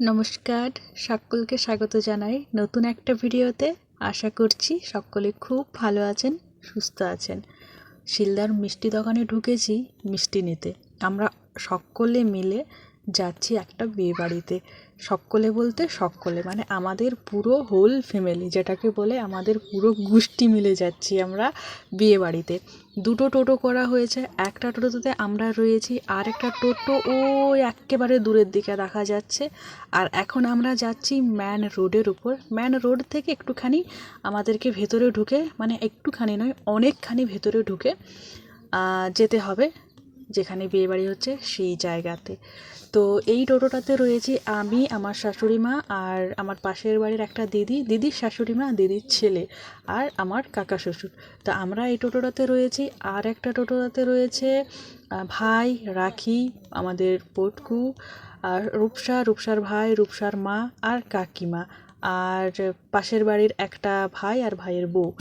নমস্কার, সকলকে স্বাগত জানাই নতুন একটা ভিডিওতে। আশা করছি সকলে খুব ভালো আছেন, সুস্থ আছেন। শিলদার মিষ্টি দোকানে ঢুকেছি মিষ্টি নিতে। আমরা সকলে মিলে যাচ্ছি একটা বিয়ে বাড়িতে। সকলে বলতে সকলে মানে আমাদের পুরো হোল ফ্যামিলি যেটাকে বলে আমাদের পুরো গোষ্ঠী মিলে যাচ্ছি আমরা বিয়ে বাড়িতে। দুটো টোটো করা হয়েছে, একটা টোটোতে আমরা রয়েছি, আর একটা টোটো ওই একেবারে দূরের দিকে দেখা যাচ্ছে। আর এখন আমরা যাচ্ছি ম্যান রোডের উপর। ম্যান রোড থেকে একটুখানি আমাদেরকে ভেতরে ঢুকে মানে একটুখানি নয়, অনেকখানি ভেতরে ঢুকে যেতে হবে। যেখানে বিয়েবাড়ি হচ্ছে সেই জায়গাতে। তো এই টোটোটাতে রয়েছি আমি, আমার শাশুড়ি মা আর আমার পাশের বাড়ির একটা দিদি। দিদির শাশুড়ি মা, দিদির ছেলে আর আমার কাকা শ্বশুর। তো আমরা এই টোটোটাতে রয়েছি। আর একটা টোটোটাতে রয়েছে ভাই রাখি, আমাদের পটকু, আর রূপসা, রূপসার ভাই, রূপসার মা আর কাকিমা। আর পাশের বাড়ির একটা ভাই আর ভাইয়ের বউ।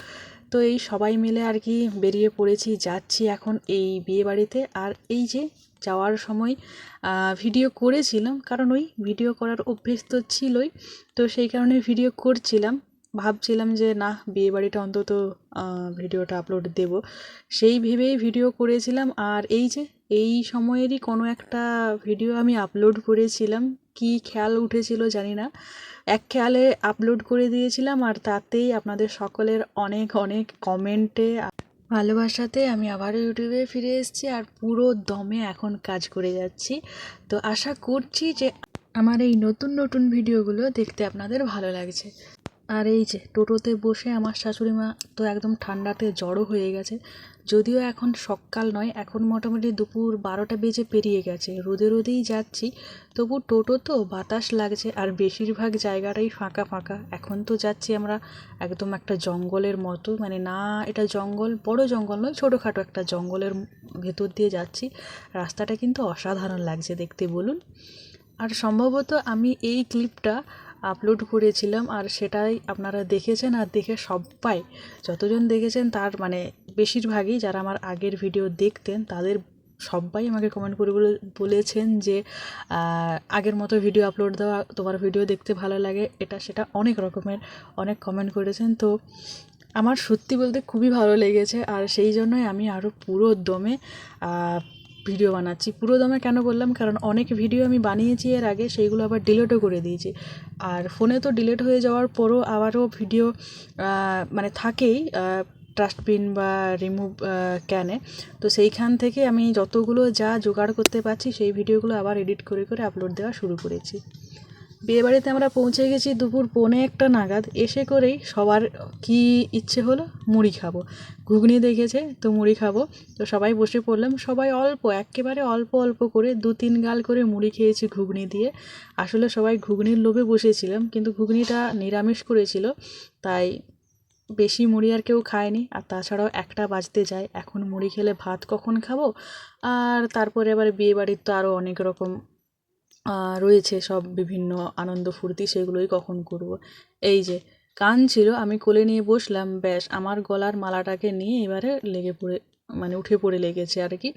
তো এই সবাই মিলে আর কি বেরিয়ে পড়েছি, যাচ্ছি এখন এই বিয়ে বাড়িতে আর এই যে যাওয়ার সময় ভিডিও করেছিলাম, কারণ ওই ভিডিও করার অভ্যেস তো ছিলই। তো সেই কারণে ভিডিও করছিলাম। ভাবছিলাম যে, না বিয়ে বাড়িটা অন্তত ভিডিওটা আপলোড দেব। সেই ভেবেই ভিডিও করেছিলাম। আর এই যে, এই সময়েরই কোনো একটা ভিডিও আমি আপলোড করেছিলাম। কি খেয়াল উঠেছিল জানি না। এক খেয়ালে আপলোড করে দিয়েছিলাম আর তাতেই আপনাদের সকলের অনেক অনেক কমেন্টে ভালোবাসাতে আমি আবার ইউটিউবে ফিরে এসেছি আর পুরো দমে এখন কাজ করে যাচ্ছি। তো আশা করছি যে আমার এই নতুন নতুন ভিডিওগুলো দেখতে আপনাদের ভালো লাগছে। আর এই যে টোটোতে বসে আমার শাশুড়ি মা তো একদম ঠান্ডাতে জড়ো হয়ে গেছে। যদিও এখন সকাল নয়, এখন মোটামুটি দুপুর বারোটা বেজে পেরিয়ে গেছে। রোদে রোদেই যাচ্ছি, তবু টোটো তো, বাতাস লাগছে, আর বেশিরভাগ জায়গাটাই ফাঁকা ফাঁকা। এখন তো যাচ্ছি আমরা একদম একটা জঙ্গলের মতো মানে না, এটা জঙ্গল, বড় জঙ্গল নয়, ছোটোখাটো একটা জঙ্গলের ভেতর দিয়ে যাচ্ছি। রাস্তাটা কিন্তু অসাধারণ লাগছে দেখতে, বলুন। আর সম্ভবত আমি এই ক্লিপটা আপলোড করেছিলাম, আর সেটাই আপনারা দেখেছেন আর দেখে সবাই যতজন দেখেছেন তার মানে বেশিরভাগই যারা আমার আগের ভিডিও দেখতেন, তাদের সবাই আমাকে কমেন্ট করে বলে- বলেছেন যে আগের মতো ভিডিও আপলোড দেওয়া, তোমার ভিডিও দেখতে ভালো লাগে। এটা সেটা অনেক রকমের, অনেক কমেন্ট করেছেন। তো আমার সত্যি বলতে খুবই ভালো লেগেছে। আর সেই জন্যই আমি আরও পুরো দমে ভিডিও বানাচ্ছি। পুরো দমে কেন বললাম? কারণ অনেক ভিডিও আমি বানিয়েছি এর আগে, সেইগুলো আবার ডিলেটও করে দিয়েছি। আর ফোনে তো ডিলেট হয়ে যাওয়ার পরও আবারও ভিডিও মানে থাকেই ট্রাস্টবিন বা রিমুভ ক্যানে। তো সেইখান থেকে আমি যতগুলো যা জোগাড় করতে পারছি, সেই ভিডিওগুলো আবার এডিট করে করে আপলোড দেওয়া শুরু করেছি। বিয়েবাড়িতে আমরা পৌঁছে গেছি দুপুর পৌনে একটা নাগাদ। এসে করেই সবার কি ইচ্ছে হলো, মুড়ি খাব। ঘুগনি দেখেছে, তো মুড়ি খাব। তো সবাই বসে পড়লাম। সবাই অল্প, একেবারে অল্প অল্প করে দু তিন গাল করে মুড়ি খেয়েছি ঘুগনি দিয়ে। আসলে সবাই ঘুগনির লোভে বসেছিলাম, কিন্তু ঘুগনিটা নিরামিষ করেছিল, তাই বেশি মুড়ি আর কেউ খায়নি। আর তাছাড়াও একটা বাজতে যায়। এখন মুড়ি খেলে ভাত কখন খাব? আর তারপরে আবার বিয়ে বাড়ির তো আরও অনেক রকম রয়েছে সব বিভিন্ন আনন্দ ফুর্তি, সেগুলোই কখন করব। এই যে, কান ছিল, আমি কোলে নিয়ে বসলাম, ব্যাস, আমার গলার মালাটাকে নিয়ে এবারে লেগে পড়ে মানে উঠে পড়ে লেগেছে আর কি।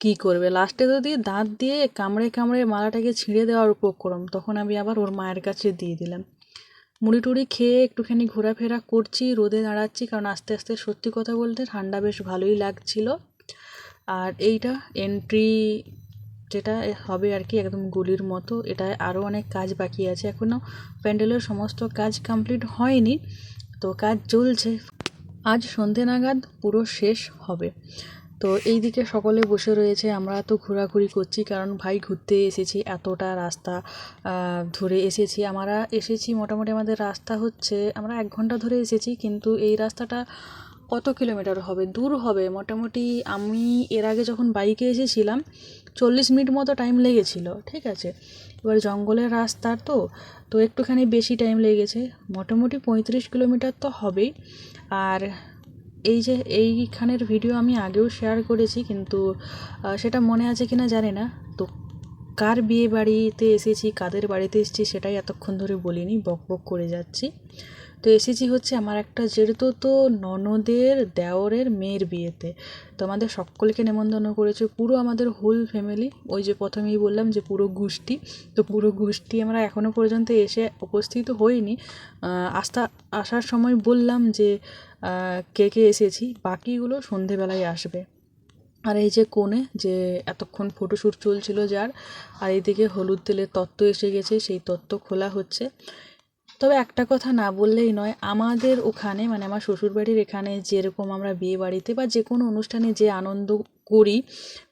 কী করবে? লাস্টে তো দিয়ে দাঁত দিয়ে কামড়ে কামড়ে মালাটাকে ছিঁড়ে দেওয়ার উপক্রম, তখন আমি আবার ওর মায়ের কাছে দিয়ে দিলাম। মুড়ি টুড়ি খেয়ে একটুখানি ঘোরাফেরা করছি, রোদে দাঁড়াচ্ছি, কারণ আস্তে আস্তে সত্যি কথা বলতে ঠান্ডা বেশ ভালোই লাগছিল। আর এইটা এন্ট্রি যেটা হবে আর কি একদম গুলির মতো, এটায় আরও অনেক কাজ বাকি আছে। এখনও প্যান্ডেলের সমস্ত কাজ কমপ্লিট হয়নি, তো কাজ চলছে। আজ সন্ধে নাগাদ পুরো শেষ হবে। তো এই দিকে সকলে বসে রয়েছে, আমরা তো ঘোরাঘুরি করছি কারণ ভাই ঘুরতে এসেছি, এতটা রাস্তা ধরে এসেছি। আমরা এসেছি মোটামুটি আমাদের রাস্তা হচ্ছে, আমরা এক ঘণ্টা ধরে এসেছি কিন্তু এই রাস্তাটা কত কিলোমিটার হবে? দূর হবে। মোটামুটি আমি এর আগে যখন বাইকে এসেছিলাম, চল্লিশ মিনিট মতো টাইম লেগেছিল, ঠিক আছে? এবার জঙ্গলের রাস্তা তো তো একটুখানি বেশি টাইম লেগেছে। মোটামুটি পঁয়ত্রিশ কিলোমিটার তো হবেই। আর এই যে এইখানের ভিডিও আমি আগেও শেয়ার করেছি, কিন্তু সেটা মনে আছে কিনা জানি না। তো কার বিয়ে বাড়িতে এসেছি, কাদের বাড়িতে এসেছি সেটাই এতক্ষণ ধরে বলিনি, বক বক করে যাচ্ছি। তো এসেছি হচ্ছে আমার একটা যেহেতু তো ননদের, দেওরের মেয়ের বিয়েতে। তো আমাদের সকলকে নেমন্তন্ন করেছে পুরো আমাদের হোল ফ্যামিলি ওই যে প্রথমেই বললাম যে পুরো গোষ্ঠী। তো পুরো গোষ্ঠী আমরা এখনও পর্যন্ত এসে উপস্থিত হইনি। আসতা আসার সময় বললাম যে কে কে এসেছি? বাকিগুলো সন্ধেবেলায় আসবে। আর এই যে কোণে যে এতক্ষণ ফটোশ্যুট চলছিল যার, আর এইদিকে হলুদ তেলের তত্ত্ব এসে গেছে, সেই তত্ত্ব খোলা হচ্ছে। তবে একটা কথা না বললেই নয়, আমাদের ওখানে মানে আমার শ্বশুরবাড়ির এখানে যেরকম আমরা বিয়ে বাড়িতে বা যে কোনো অনুষ্ঠানে যে আনন্দ করি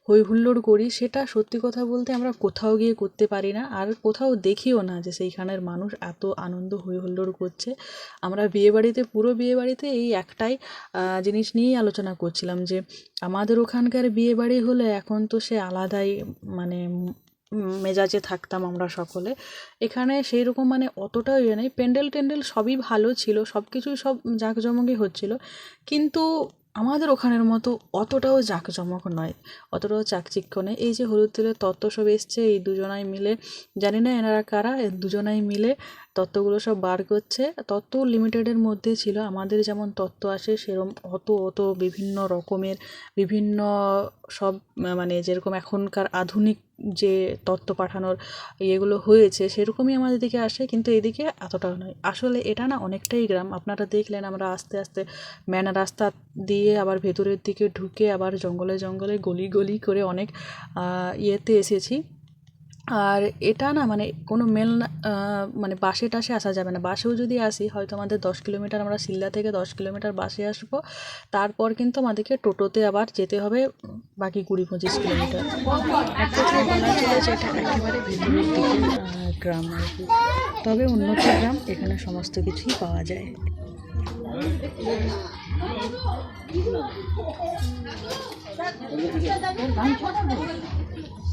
হই হুল্লোড় করি, সেটা সত্যি কথা বলতে আমরা কোথাও গিয়ে করতে পারি না। আর কোথাও দেখিও না যে সেইখানের মানুষ এত আনন্দ হই হুল্লোড় করছে। আমরা বিয়ে বাড়িতে, পুরো বিয়ে বাড়িতে এই একটাই জিনিস নিয়েই আলোচনা করছিলাম যে, আমাদের ওখানকার বিয়ে বাড়ি হলে এখন তো সে আলাদাই মানে মেজাজে থাকতাম আমরা সকলে। এখানে সেই রকম মানে অতটাও ইয়ে নেই। প্যান্ডেল ট্যান্ডেল সবই ভালো ছিল সব কিছুই সব জাঁকজমকই হচ্ছিল। কিন্তু আমাদের ওখানের মতো অতটাও জাঁকজমক নয়, অতটাও চাকচিক্য নেই। এই যে হলুদ তেলের তত্ত্ব সব এসছে, এই দুজনাই মিলে, জানি না এনারা কারা, দুজনাই মিলে তত্ত্বগুলো সব বার করছে। তত্ত্ব লিমিটেডের মধ্যে ছিল, আমাদের যেমন তত্ত্ব আসে সেরকম অত অত বিভিন্ন রকমের, বিভিন্ন সব মানে যেরকম এখনকার আধুনিক যে তত্ত্ব পাঠানোর ইয়েগুলো হয়েছে, সেরকমই আমাদের দিকে আসে, কিন্তু এদিকে এতটাও নয়। আসলে এটা না অনেকটাই গ্রাম। আপনারা দেখলেন আমরা আস্তে আস্তে ম্যান রাস্তা দিয়ে আবার ভেতরের দিকে ঢুকে আবার জঙ্গলে জঙ্গলে গলি গলি করে অনেক ইয়েতে এসেছি। আর এটা না মানে কোনো মেল না মানে বাসে টাসে আসা যাবে না। বাসেও যদি আসি, হয়তো আমাদের দশ কিলোমিটার, আমরা শিলদা থেকে দশ কিলোমিটার বাসে আসব। তারপর কিন্তু আমাদেরকে টোটোতে আবার যেতে হবে, বাকি কুড়ি পঁচিশ কিলোমিটার। গ্রাম তবে উন্নত গ্রাম, এখানে সমস্ত কিছুই পাওয়া যায়।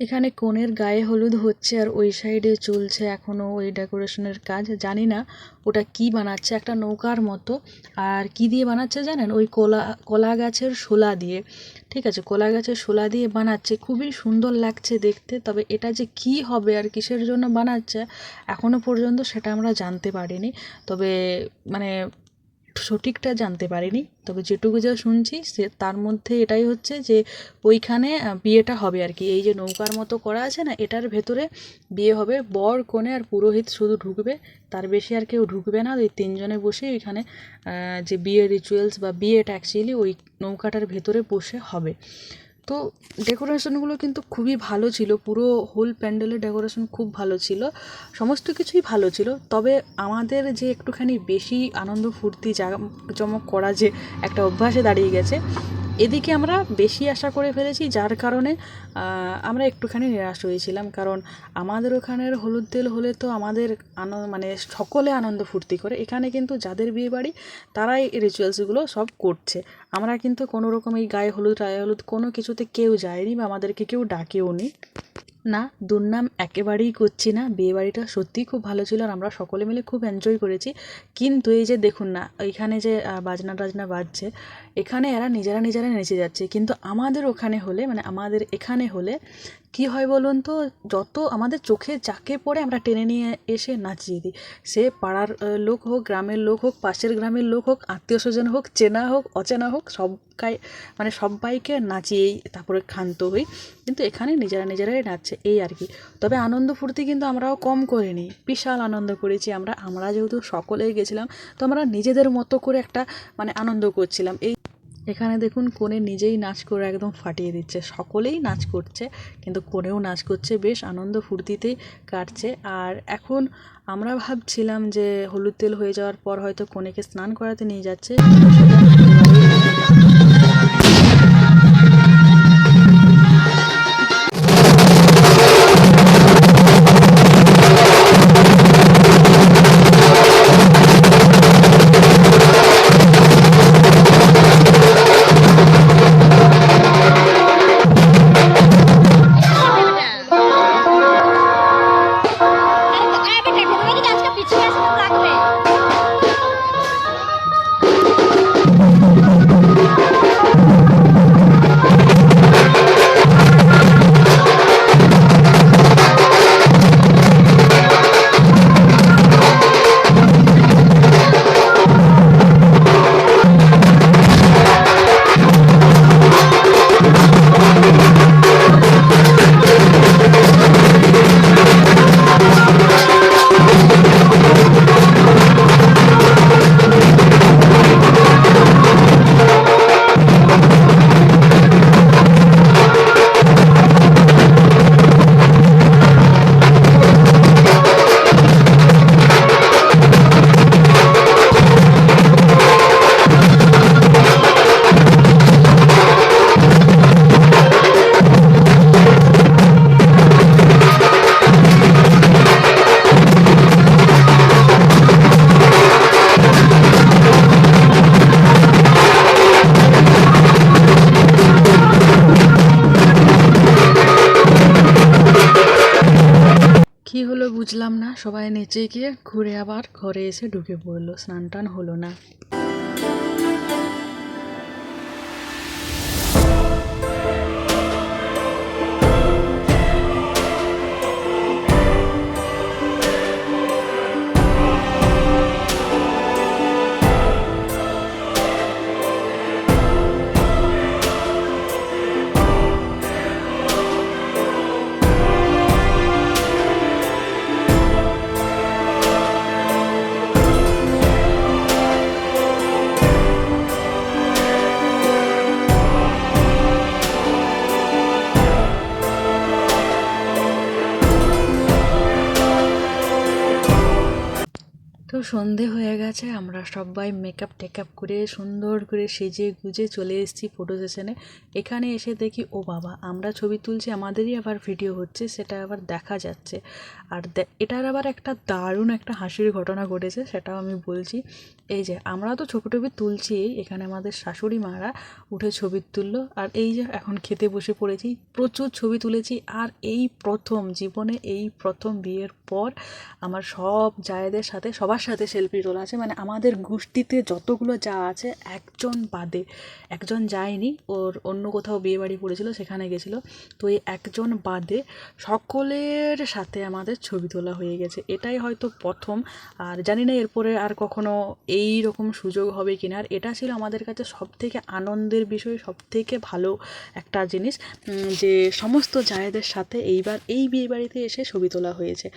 এখানে কনের গায়ে হলুদ হচ্ছে আর ওই সাইডে চলছে এখনও ওই ডেকোরেশনের কাজ, জানি না ওটা কি বানাচ্ছে, একটা নৌকার মতো। আর কি দিয়ে বানাচ্ছে জানেন? ওই কলা কলা গাছের শোলা দিয়ে। ঠিক আছে, কলা গাছের শোলা দিয়ে বানাচ্ছে, খুবই সুন্দর লাগছে দেখতে, তবে এটা যে কি হবে আর কিসের জন্য বানাচ্ছে এখনও পর্যন্ত সেটা আমরা জানতে পারিনি। তবে মানে সঠিকটা জানতে পারিনি। তবে যেটুকু যা শুনছি, সে তার মধ্যে এটাই হচ্ছে যে, ওইখানে বিয়েটা হবে আর কি এই যে নৌকার মতো করা আছে না, এটার ভেতরে বিয়ে হবে। বর, কনে আর পুরোহিত শুধু ঢুকবে। তার বেশি আর কেউ ঢুকবে না। ওই তিনজনে বসে ওইখানে যে বিয়ে রিচুয়ালস বা বিয়েটা অ্যাকচুয়ালি ওই নৌকাটার ভেতরে বসে হবে। তো ডেকোরেশনগুলো কিন্তু খুবই ভালো ছিল। পুরো হোল প্যান্ডেলের ডেকোরেশন খুব ভালো ছিল। সমস্ত কিছুই ভালো ছিল। তবে আমাদের যে একটুখানি বেশি আনন্দ ফুর্তি জাঁকজমক করা যে একটা অভ্যাসে দাঁড়িয়ে গেছে এদিকে আমরা বেশি আশা করে ফেলেছি, যার কারণে আমরা একটুখানি নিরাশ হয়েছিলাম। কারণ আমাদের ওখানের হলুদ তেল হলে তো আমাদের আনন্দ মানে সকলে আনন্দ ফুর্তি করে। এখানে কিন্তু যাদের বিয়ে বাড়ি তারাই রিচুয়ালসগুলো সব করছে। আমরা কিন্তু কোনো রকম এই গায়ে হলুদ, রায় হলুদ কোনো কিছুতে কেউ যায়নি বা আমাদেরকে কেউ ডাকেও নি না, দুর্নাম একেবারেই করছি না। বিয়েবাড়িটা সত্যিই খুব ভালো ছিল আর আমরা সকলে মিলে খুব এনজয় করেছি। কিন্তু এই যে দেখুন না, এখানে যে বাজনা টাজনা বাজছে, এখানে এরা নিজেরা নিজেরা নেচে যাচ্ছে। কিন্তু আমাদের ওখানে হলে মানে আমাদের এখানে হলে কি হয় বলুন তো? যত আমাদের চোখে যাকে পড়ে আমরা টেনে নিয়ে এসে নাচিয়ে দিই। সে পাড়ার লোক হোক, গ্রামের লোক হোক, পাশের গ্রামের লোক হোক আত্মীয় স্বজন হোক, চেনা হোক, অচেনা হোক সবাই মানে সবাইকে নাচিয়েই তারপরে ক্ষান্ত হই। কিন্তু এখানে নিজেরা নিজেরাই নাচছে, এই আর কি। তবে আনন্দ ফুর্তি কিন্তু আমরাও কম করিনি বিশাল আনন্দ করেছি আমরা। আমরা যেহেতু সকলেই গেছিলাম, তো আমরা নিজেদের মতো করে একটা মানে আনন্দ করছিলাম। এই এখানে দেখুন কোণে নিজেই নাচ করে একদম ফাটিয়ে দিচ্ছে। সকলেই নাচ করছে, কিন্তু কোণেও নাচ করছে, বেশ আনন্দ ফুর্তিতেই কাটছে। আর এখন আমরা ভাবছিলাম যে হলুদ তেল হয়ে যাওয়ার পর হয়তো কোণেকে স্নান করাতে নিয়ে যাচ্ছে। নিচে গিয়ে ঘুরে আবার ঘরে এসে ঢুকে পড়ল। স্নান টান হলো না। সন্ধে হয়ে গেছে, আমরা সবাই মেকআপ টেকআপ করে সুন্দর করে সেজে গুজে চলে এসেছি ফটো সেশনে এখানে এসে দেখি, ও বাবা, আমরা ছবি তুলছি, আমাদেরই আবার ভিডিও হচ্ছে, সেটা আবার দেখা যাচ্ছে। আর এটার আবার একটা দারুণ একটা হাসির ঘটনা ঘটেছে, সেটাও আমি বলছি। এই যে, আমরা তো ছবি টবি তুলছি, এখানে আমাদের শাশুড়ি মারা উঠে ছবি তুললো, আর এই যে, এখন খেতে বসে পড়েছি, প্রচুর ছবি তুলেছি, আর এই প্রথম, জীবনে এই প্রথম বিয়ের পর, আমার সব জায়েদের সাথে, সবার সাথে সেলফি তোলা আছে। মানে আমাদের গোষ্ঠীতে যতগুলো যা আছে, একজন বাদে, একজন যায়নি, ওর অন্য কোথাও বিয়ে বাড়ি পড়েছিল, সেখানে গেছিল। তো এই একজন বাদে সকলের সাথে আমাদের ছবি তোলা হয়ে গেছে। এটাই হয়তো প্রথম। আর জানি না এরপরে আর কখনো এই রকম সুযোগ হবে কিনা। আর এটা ছিল আমাদের কাছে সব থেকে আনন্দের বিষয় সব থেকে ভালো একটা জিনিস যে সমস্ত জায়েদের সাথে এইবার এই বিয়ে বাড়িতে এসে ছবি তোলা হয়েছে।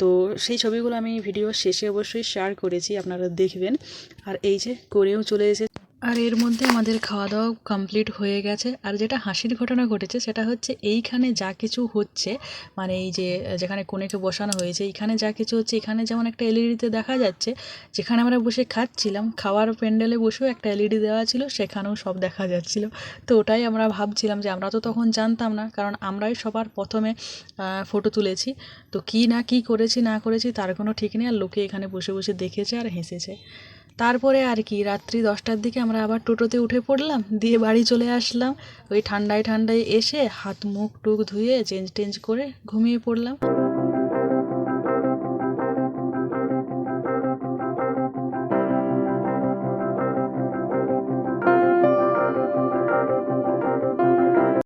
তো সেই ছবিগুলো আমি ভিডিও শেষে অবশ্যই শেয়ার করেছি, আপনারা দেখবেন। আর এই যে করেও চলে এসে আর এর মধ্যে আমাদের খাওয়া দাওয়া কমপ্লিট হয়ে গেছে। আর যেটা হাসির ঘটনা ঘটেছে, সেটা হচ্ছে এইখানে যা কিছু হচ্ছে মানে এই যে, যেখানে কোণেকে বসানো হয়েছে, এইখানে যা কিছু হচ্ছে, এখানে যেমন একটা এলইডিতে দেখা যাচ্ছে, যেখানে আমরা বসে খাচ্ছিলাম, খাওয়ার প্যান্ডেলে বসেও একটা এলইডি দেওয়া ছিল, সেখানেও সব দেখা যাচ্ছিল। তো ওটাই আমরা ভাবছিলাম যে আমরা তো তখন জানতাম না, কারণ আমরাই সবার প্রথমে ফটো তুলেছি। তো কি না কি করেছি, না করেছি, তার কোনো ঠিক নেই, আর লোকে এখানে বসে বসে দেখেছে আর হেসেছে। তারপরে আর কি, রাত্রি দশটার দিকে আমরা আবার টোটোতে উঠে পড়লাম, দিয়ে বাড়ি চলে আসলাম। ওই ঠান্ডায় ঠান্ডায় এসে হাত মুখ টুক ধুয়ে চেঞ্জ টেঞ্জ করে ঘুমিয়ে পড়লাম।